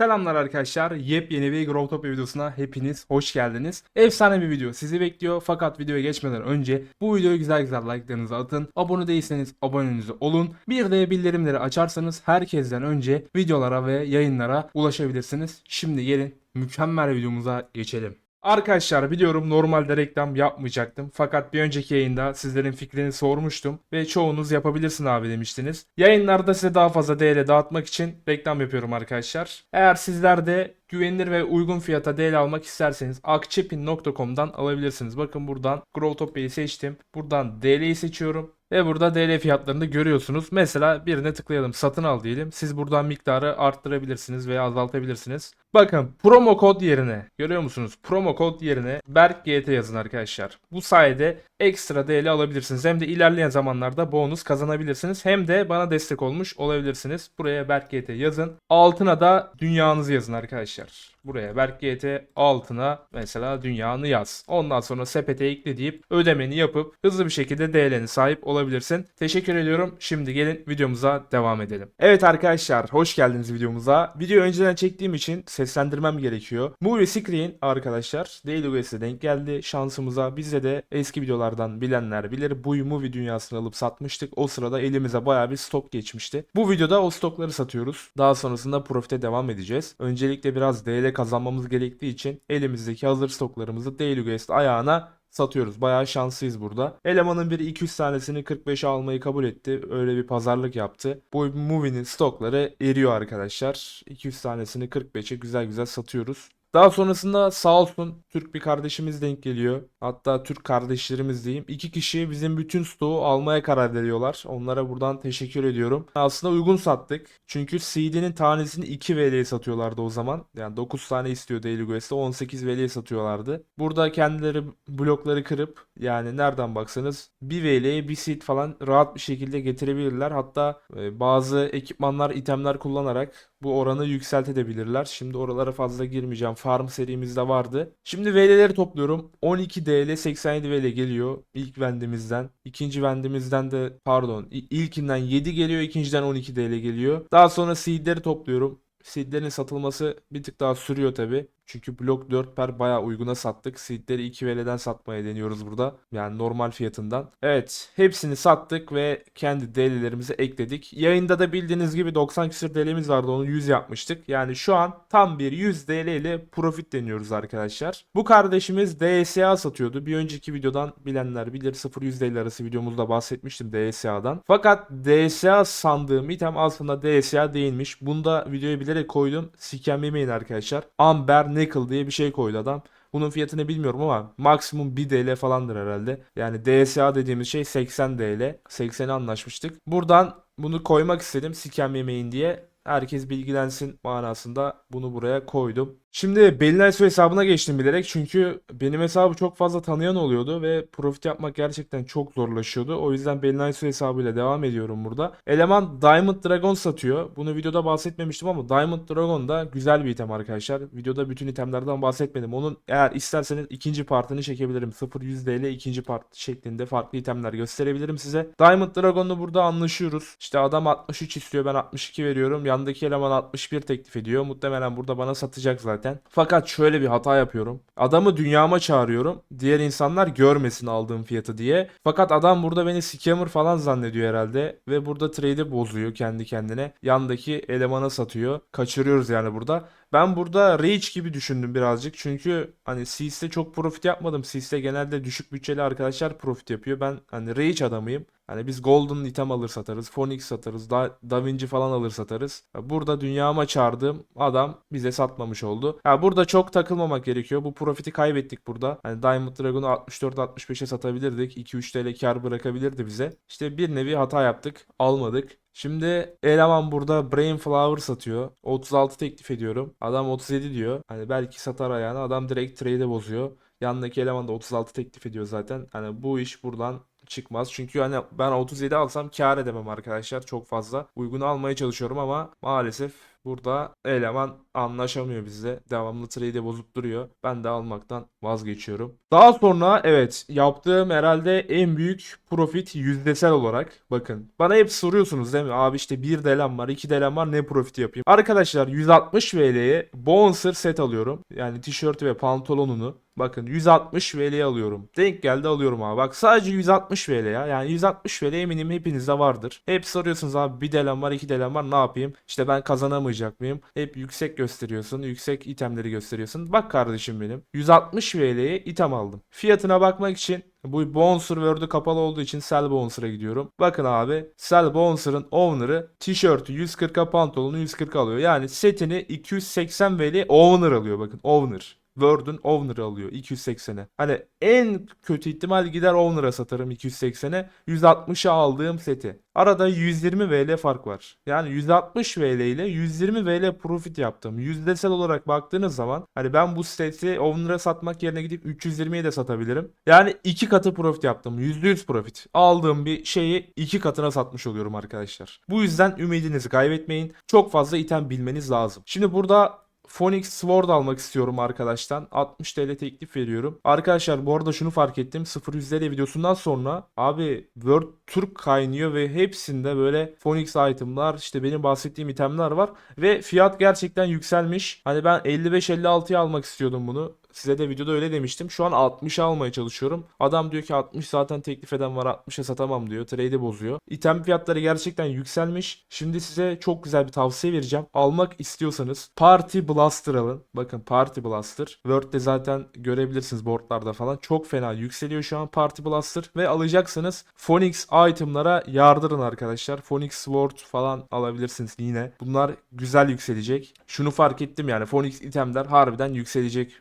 Selamlar arkadaşlar. Yepyeni bir Growtopia videosuna hepiniz hoş geldiniz. Efsane bir video sizi bekliyor. Fakat videoya geçmeden önce bu videoya güzel güzel like'larınızı atın. Abone değilseniz aboneniz olun. Bir de bildirimleri açarsanız herkesten önce videolara ve yayınlara ulaşabilirsiniz. Şimdi gelin mükemmel videomuza geçelim. Arkadaşlar biliyorum normalde reklam yapmayacaktım. Fakat bir önceki yayında sizlerin fikrini sormuştum ve çoğunuz yapabilirsin abi demiştiniz. Yayınlarda size daha fazla DL dağıtmak için reklam yapıyorum arkadaşlar. Eğer sizler de güvenilir ve uygun fiyata DL almak isterseniz akçepin.com'dan alabilirsiniz. Bakın buradan Growtopia'yı seçtim. Buradan DL'yi seçiyorum. Ve burada DL fiyatlarını görüyorsunuz. Mesela birine tıklayalım. Satın al diyelim. Siz buradan miktarı arttırabilirsiniz veya azaltabilirsiniz. Bakın promo kod yerine görüyor musunuz? Promo kod yerine BerkGT yazın arkadaşlar. Bu sayede ekstra DL alabilirsiniz. Hem de ilerleyen zamanlarda bonus kazanabilirsiniz. Hem de bana destek olmuş olabilirsiniz. Buraya BerkGT yazın. Altına da dünyanızı yazın arkadaşlar. Buraya BerkGT altına mesela dünyanı yaz. Ondan sonra sepete ekle deyip ödemeni yapıp hızlı bir şekilde DL'ni sahip olabilirsin. Teşekkür ediyorum. Şimdi gelin videomuza devam edelim. Evet arkadaşlar hoş geldiniz videomuza. Video önceden çektiğim için seslendirmem gerekiyor. Movie Screen arkadaşlar DailyGuest'e denk geldi. Şansımıza bize de eski videolardan bilenler bilir. Bu movie dünyasını alıp satmıştık. O sırada elimize baya bir stok geçmişti. Bu videoda o stokları satıyoruz. Daha sonrasında profite devam edeceğiz. Öncelikle biraz DL kazanmamız gerektiği için elimizdeki hazır stoklarımızı DailyGuest ayağına satıyoruz. Bayağı şanslıyız burada. Elemanın biri 200 tanesini 45'e almayı kabul etti. Öyle bir pazarlık yaptı. Bu movie'nin stokları eriyor arkadaşlar. 200 tanesini 45'e güzel güzel satıyoruz. Daha sonrasında sağ olsun Türk bir kardeşimiz denk geliyor. Hatta Türk kardeşlerimiz diyeyim. İki kişi bizim bütün stoğu almaya karar veriyorlar. Onlara buradan teşekkür ediyorum. Aslında uygun sattık. Çünkü CD'nin tanesini 2 VL'ye satıyorlardı o zaman. Yani 9 tane istiyor Daily Quest'te 18 VL'ye satıyorlardı. Burada kendileri blokları kırıp yani nereden baksanız bir VL'ye bir seed falan rahat bir şekilde getirebilirler. Hatta e, bazı ekipmanlar, itemler kullanarak bu oranı yükseltebilirler. Şimdi oralara fazla girmeyeceğim. Farm serimizde vardı. Şimdi VL'leri topluyorum. 12 DL 87 VL geliyor ilk vendimizden. İkinci vendimizden de pardon ilkinden 7 geliyor. ikinciden 12 DL geliyor. Daha sonra seedleri topluyorum. Seedlerin satılması bir tık daha sürüyor tabi. Çünkü blok 4 per bayağı uyguna sattık. Seedleri 2 VL'den satmaya deniyoruz burada. Yani normal fiyatından. Evet hepsini sattık ve kendi DL'lerimizi ekledik. Yayında da bildiğiniz gibi 90 küsür DL'miz vardı onu 100 yapmıştık. Yani şu an tam bir 100 DL ile profit deniyoruz arkadaşlar. Bu kardeşimiz DSA satıyordu. Bir önceki videodan bilenler bilir 0-100 DL arası videomuzda bahsetmiştim DSA'dan. Fakat DSA sandığım item aslında DSA değilmiş. Bunda videoyu bilerek koydum. Sikem yemeyin arkadaşlar. Amber Nickel diye bir şey koydu adam. Bunun fiyatını bilmiyorum ama maksimum 1 DL falandır herhalde. Yani DSA dediğimiz şey 80 DL. 80'e anlaşmıştık. Buradan bunu koymak istedim sikem yemeyin diye. Herkes bilgilensin manasında bunu buraya koydum. Şimdi Belinay hesabına geçtim bilerek çünkü benim hesabı çok fazla tanıyan oluyordu ve profit yapmak gerçekten çok zorlaşıyordu. O yüzden Belinay hesabıyla devam ediyorum burada. Eleman Diamond Dragon satıyor. Bunu videoda bahsetmemiştim ama Diamond Dragon da güzel bir item arkadaşlar. Videoda bütün itemlerden bahsetmedim. Onun eğer isterseniz ikinci partını çekebilirim. 0-100 DL ikinci part şeklinde farklı itemler gösterebilirim size. Diamond Dragon'la burada anlaşıyoruz. İşte adam 63 istiyor ben 62 veriyorum. Yandaki eleman 61 teklif ediyor. Muhtemelen burada bana satacak zaten. Fakat şöyle bir hata yapıyorum. Adamı dünyama çağırıyorum. Diğer insanlar görmesin aldığım fiyatı diye. Fakat adam burada beni scammer falan zannediyor herhalde. Ve burada trade'i bozuyor kendi kendine. Yandaki elemana satıyor. Kaçırıyoruz yani burada. Ben burada Rage gibi düşündüm birazcık. Çünkü hani Seas'te çok profit yapmadım. Seas'te genelde düşük bütçeli arkadaşlar profit yapıyor. Ben hani Rage adamıyım. Hani biz Golden item alır satarız. Phoenix satarız. Da, Da Vinci falan alır satarız. Burada dünyama çağırdığım adam bize satmamış oldu. Ya burada çok takılmamak gerekiyor. Bu profiti kaybettik burada. Hani Diamond Dragon'u 64-65'e satabilirdik. 2-3 TL kar bırakabilirdi bize. İşte bir nevi hata yaptık. Almadık. Şimdi eleman burada Brain Flower satıyor. 36 teklif ediyorum. Adam 37 diyor. Hani belki satar ayağını. Adam direkt trade'e bozuyor. Yanındaki eleman da 36 teklif ediyor zaten. Hani bu iş buradan çıkmaz. Çünkü hani ben 37 alsam kar edemem arkadaşlar çok fazla. Uygun almaya çalışıyorum ama maalesef burada eleman anlaşamıyor bizle. Devamlı trade'i bozup duruyor. Ben de almaktan vazgeçiyorum. Daha sonra evet yaptığım herhalde en büyük profit yüzdesel olarak. Bakın bana hep soruyorsunuz değil mi? Abi işte 1 delem var 2 delem var ne profit yapayım? Arkadaşlar 160 VL'ye Bouncer set alıyorum. Yani tişört ve pantolonunu. Bakın 160 VL alıyorum. Denk geldi alıyorum abi. Bak sadece 160 VL ya. Yani 160 VL eminim hepinizde vardır. Hep soruyorsunuz abi bir delem var iki delem var ne yapayım? İşte ben kazanamayacak mıyım? Hep yüksek gösteriyorsun. Yüksek itemleri gösteriyorsun. Bak kardeşim benim. 160 VL'ye item aldım. Fiyatına bakmak için bu Bouncer Word'ü kapalı olduğu için Sell Bouncer'a gidiyorum. Bakın abi Sell Bouncer'ın owner'ı tişörtü 140'a pantolonu 140 alıyor. Yani setini 280 VL owner alıyor bakın owner. Word'un owner'ı alıyor 280'e. Hani en kötü ihtimal gider owner'a satarım 280'e. 160'a aldığım seti. Arada 120 VL fark var. Yani 160 VL ile 120 VL profit yaptım. Yüzdesel olarak baktığınız zaman hani ben bu seti owner'a satmak yerine gidip 320'ye de satabilirim. Yani iki katı profit yaptım. %100 profit. Aldığım bir şeyi iki katına satmış oluyorum arkadaşlar. Bu yüzden ümidinizi kaybetmeyin. Çok fazla item bilmeniz lazım. Şimdi burada Phoenix Sword almak istiyorum arkadaştan. 60 TL teklif veriyorum. Arkadaşlar bu arada şunu fark ettim. 0 TL videosundan sonra abi World Türk kaynıyor ve hepsinde böyle Phoenix itemlar işte benim bahsettiğim itemler var. Ve fiyat gerçekten yükselmiş. Hani ben 55-56'ya almak istiyordum bunu. Size de videoda öyle demiştim. Şu an 60'a almaya çalışıyorum. Adam diyor ki 60 zaten teklif eden var 60'a satamam diyor. Trade'i bozuyor. İtem fiyatları gerçekten yükselmiş. Şimdi size çok güzel bir tavsiye vereceğim. Almak istiyorsanız Party Blaster alın. Bakın Party Blaster. Word'de zaten görebilirsiniz boardlarda falan. Çok fena yükseliyor şu an Party Blaster. Ve alacaksınız Phoenix itemlara yardırın arkadaşlar. Phoenix Sword falan alabilirsiniz yine. Bunlar güzel yükselecek. Şunu fark ettim yani Phoenix itemler harbiden yükselecek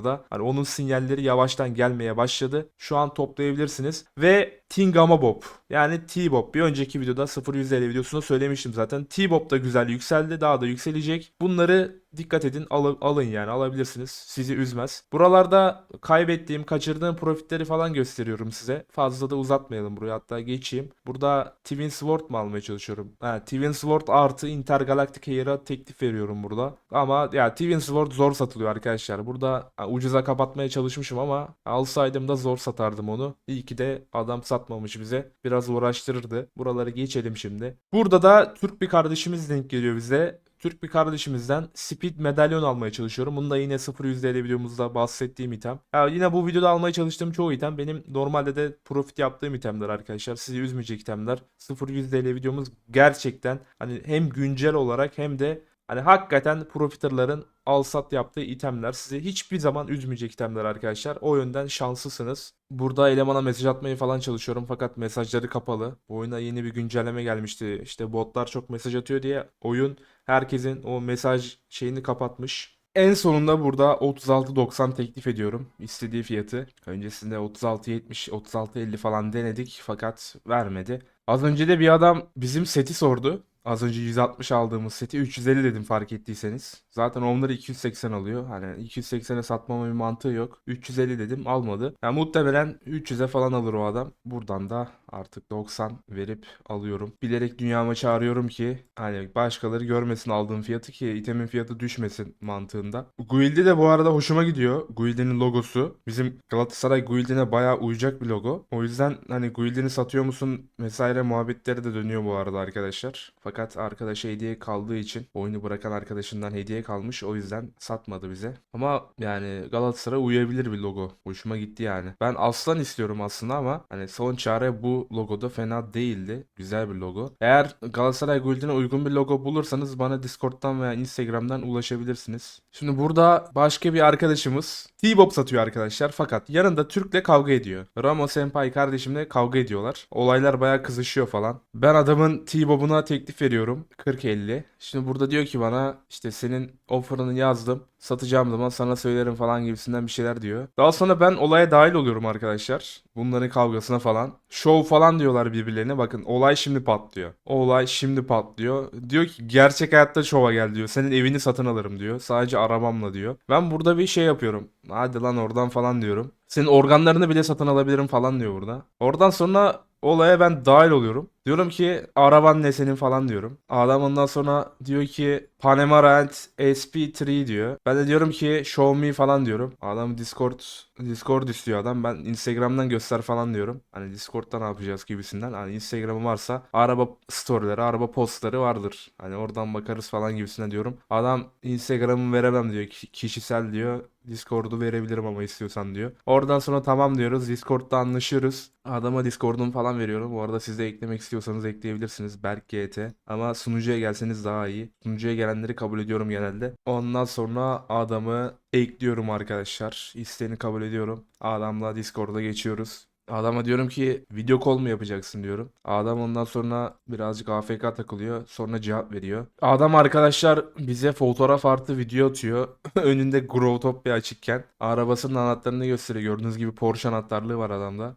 Summer'da. Hani onun sinyalleri yavaştan gelmeye başladı. Şu an toplayabilirsiniz. Ve Tingamabob yani T-Bob bir önceki videoda 0150 videosunda söylemiştim zaten. T-Bob da güzel yükseldi daha da yükselecek. Bunları dikkat edin alın, alın yani alabilirsiniz. Sizi üzmez. Buralarda kaybettiğim kaçırdığım profitleri falan gösteriyorum size. Fazla da uzatmayalım buraya hatta geçeyim. Burada Twin Sword mu almaya çalışıyorum? Ha, Twin Sword artı Intergalactic Air'a teklif veriyorum burada. Ama ya Twin Sword zor satılıyor arkadaşlar. Burada ha, ucuza kapatmaya çalışmışım ama alsaydım da zor satardım onu. İyi ki de adam satmamış bize. Biraz uğraştırırdı. Buraları geçelim şimdi. Burada da Türk bir kardeşimiz denk geliyor bize. Türk bir kardeşimizden Speed medalyon almaya çalışıyorum. Bunu da yine 0 %50 videomuzda bahsettiğim item. Ya yine bu videoda almaya çalıştığım çoğu item benim normalde de profit yaptığım itemler arkadaşlar. Sizi üzmeyecek itemler. 0 %50 videomuz gerçekten hani hem güncel olarak hem de Hani hakikaten profiterların al sat yaptığı itemler sizi hiçbir zaman üzmeyecek itemler arkadaşlar. O yönden şanslısınız. Burada elemana mesaj atmaya falan çalışıyorum fakat mesajları kapalı. Bu oyuna yeni bir güncelleme gelmişti. İşte botlar çok mesaj atıyor diye oyun herkesin o mesaj şeyini kapatmış. En sonunda burada 36.90 teklif ediyorum. istediği fiyatı. Öncesinde 36.70, 36.50 falan denedik fakat vermedi. Az önce de bir adam bizim seti sordu. Az önce 160 aldığımız seti 350 dedim fark ettiyseniz. Zaten onları 280 alıyor. Hani 280'e satmama bir mantığı yok. 350 dedim almadı. Yani muhtemelen 300'e falan alır o adam. Buradan da artık 90 verip alıyorum. Bilerek dünyama çağırıyorum ki hani başkaları görmesin aldığım fiyatı ki itemin fiyatı düşmesin mantığında. Guild'i de bu arada hoşuma gidiyor. Guild'in logosu. Bizim Galatasaray Guild'ine bayağı uyacak bir logo. O yüzden hani Guild'ini satıyor musun vesaire muhabbetleri de dönüyor bu arada arkadaşlar. Fakat arkadaş hediye kaldığı için oyunu bırakan arkadaşından hediye kalmış. O yüzden satmadı bize. Ama yani Galatasaray uyabilir bir logo. Hoşuma gitti yani. Ben aslan istiyorum aslında ama hani son çare bu logoda fena değildi. Güzel bir logo. Eğer Galatasaray Guild'ine uygun bir logo bulursanız bana Discord'dan veya Instagram'dan ulaşabilirsiniz. Şimdi burada başka bir arkadaşımız T-Bob satıyor arkadaşlar fakat yanında Türk'le kavga ediyor. Ramo Senpai kardeşimle kavga ediyorlar. Olaylar bayağı kızışıyor falan. Ben adamın T-Bob'una teklif veriyorum. 40-50. Şimdi burada diyor ki bana işte senin offer'ını yazdım. Satacağım zaman sana söylerim falan gibisinden bir şeyler diyor. Daha sonra ben olaya dahil oluyorum arkadaşlar. Bunların kavgasına falan. Show falan diyorlar birbirlerine. Bakın olay şimdi patlıyor. O olay şimdi patlıyor. Diyor ki gerçek hayatta şova gel diyor. Senin evini satın alırım diyor. Sadece arabamla diyor. Ben burada bir şey yapıyorum. Hadi lan oradan falan diyorum. Senin organlarını bile satın alabilirim falan diyor burada. Oradan sonra olaya ben dahil oluyorum. Diyorum ki araban ne senin falan diyorum. Adam ondan sonra diyor ki Panamera and SP3 diyor. Ben de diyorum ki show me falan diyorum. Adam Discord Discord istiyor adam. Ben Instagram'dan göster falan diyorum. Hani Discord'da ne yapacağız gibisinden. Hani Instagram'ım varsa araba storyleri, araba postları vardır. Hani oradan bakarız falan gibisinden diyorum. Adam Instagram'ımı veremem diyor. Ki- Kişisel diyor. Discord'u verebilirim ama istiyorsan diyor. Oradan sonra tamam diyoruz. Discord'da anlaşıyoruz. Adama Discord'umu falan veriyorum. Bu arada siz de eklemek istiyorsanız ekleyebilirsiniz. Berk GT. Ama sunucuya gelseniz daha iyi. Sunucuya gelenleri kabul ediyorum genelde. Ondan sonra adamı ekliyorum arkadaşlar. İsteğini kabul ediyorum. Adamla Discord'a geçiyoruz. Adama diyorum ki video call mu yapacaksın diyorum. Adam ondan sonra birazcık AFK takılıyor. Sonra cevap veriyor. Adam arkadaşlar bize fotoğraf artı video atıyor. Önünde Growtopia açıkken. Arabasının anahtarını gösteriyor. Gördüğünüz gibi Porsche anahtarlığı var adamda.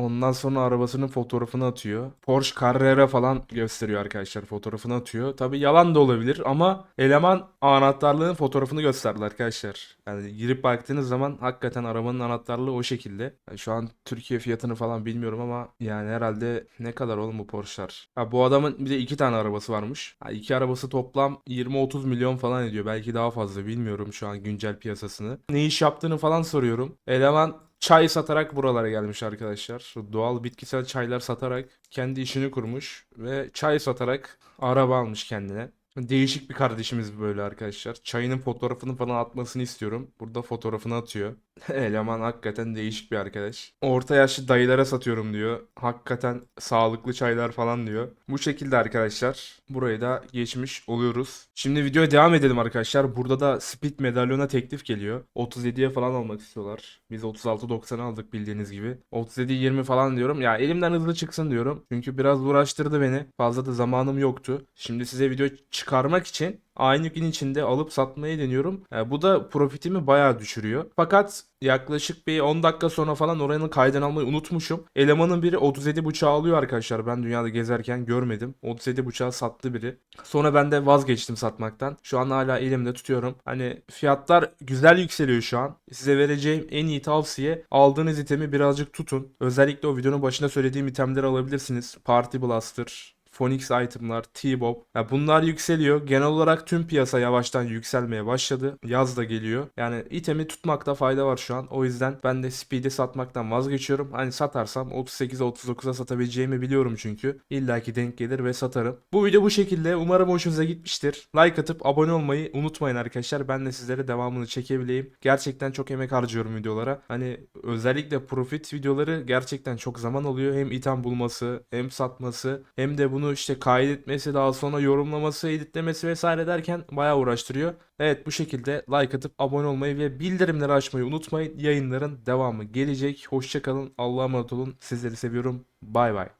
Ondan sonra arabasının fotoğrafını atıyor. Porsche Carrera falan gösteriyor arkadaşlar. Fotoğrafını atıyor. Tabi yalan da olabilir ama eleman anahtarlığın fotoğrafını gösterdi arkadaşlar. Yani girip baktığınız zaman hakikaten arabanın anahtarlığı o şekilde. Yani şu an Türkiye fiyatını falan bilmiyorum ama yani herhalde ne kadar oğlum bu Porsche'lar. Ha bu adamın bir de iki tane arabası varmış. Ha iki arabası toplam 20-30 milyon falan ediyor. Belki daha fazla bilmiyorum şu an güncel piyasasını. Ne iş yaptığını falan soruyorum. Eleman Çay satarak buralara gelmiş arkadaşlar. Doğal bitkisel çaylar satarak kendi işini kurmuş ve çay satarak araba almış kendine. Değişik bir kardeşimiz böyle arkadaşlar. Çayının fotoğrafını falan atmasını istiyorum. Burada fotoğrafını atıyor. Eleman hakikaten değişik bir arkadaş. Orta yaşlı dayılara satıyorum diyor. Hakikaten sağlıklı çaylar falan diyor. Bu şekilde arkadaşlar. Burayı da geçmiş oluyoruz. Şimdi videoya devam edelim arkadaşlar. Burada da Speed medalyona teklif geliyor. 37'ye falan almak istiyorlar. Biz 36.90 aldık bildiğiniz gibi. 37-20 falan diyorum. Ya elimden hızlı çıksın diyorum. Çünkü biraz uğraştırdı beni. Fazla da zamanım yoktu. Şimdi size video çıkarmak için aynı gün içinde alıp satmayı deniyorum. E, bu da profitimi bayağı düşürüyor. Fakat yaklaşık bir 10 dakika sonra falan oranın kaydını almayı unutmuşum. Elemanın biri 37 buçağı alıyor arkadaşlar. Ben dünyada gezerken görmedim. 37 buçağı sattı biri. Sonra ben de vazgeçtim satmaktan. Şu an hala elimde tutuyorum. Hani fiyatlar güzel yükseliyor şu an. Size vereceğim en iyi tavsiye aldığınız itemi birazcık tutun. Özellikle o videonun başında söylediğim itemleri alabilirsiniz. Party Blaster, Phoenix itemlar, T-Bob. Ya bunlar yükseliyor. Genel olarak tüm piyasa yavaştan yükselmeye başladı. Yaz da geliyor. Yani itemi tutmakta fayda var şu an. O yüzden ben de Speed'i satmaktan vazgeçiyorum. Hani satarsam 38'e 39'a satabileceğimi biliyorum çünkü. İlla ki denk gelir ve satarım. Bu video bu şekilde. Umarım hoşunuza gitmiştir. Like atıp abone olmayı unutmayın arkadaşlar. Ben de sizlere devamını çekebileyim. Gerçekten çok emek harcıyorum videolara. Hani özellikle profit videoları gerçekten çok zaman alıyor. Hem item bulması, hem satması, hem de bunu işte kaydetmesi, daha sonra yorumlaması, editlemesi vesaire derken bayağı uğraştırıyor. Evet bu şekilde like atıp abone olmayı ve bildirimleri açmayı unutmayın. Yayınların devamı gelecek. Hoşçakalın. Allah'a emanet olun. Sizleri seviyorum. Bay bay.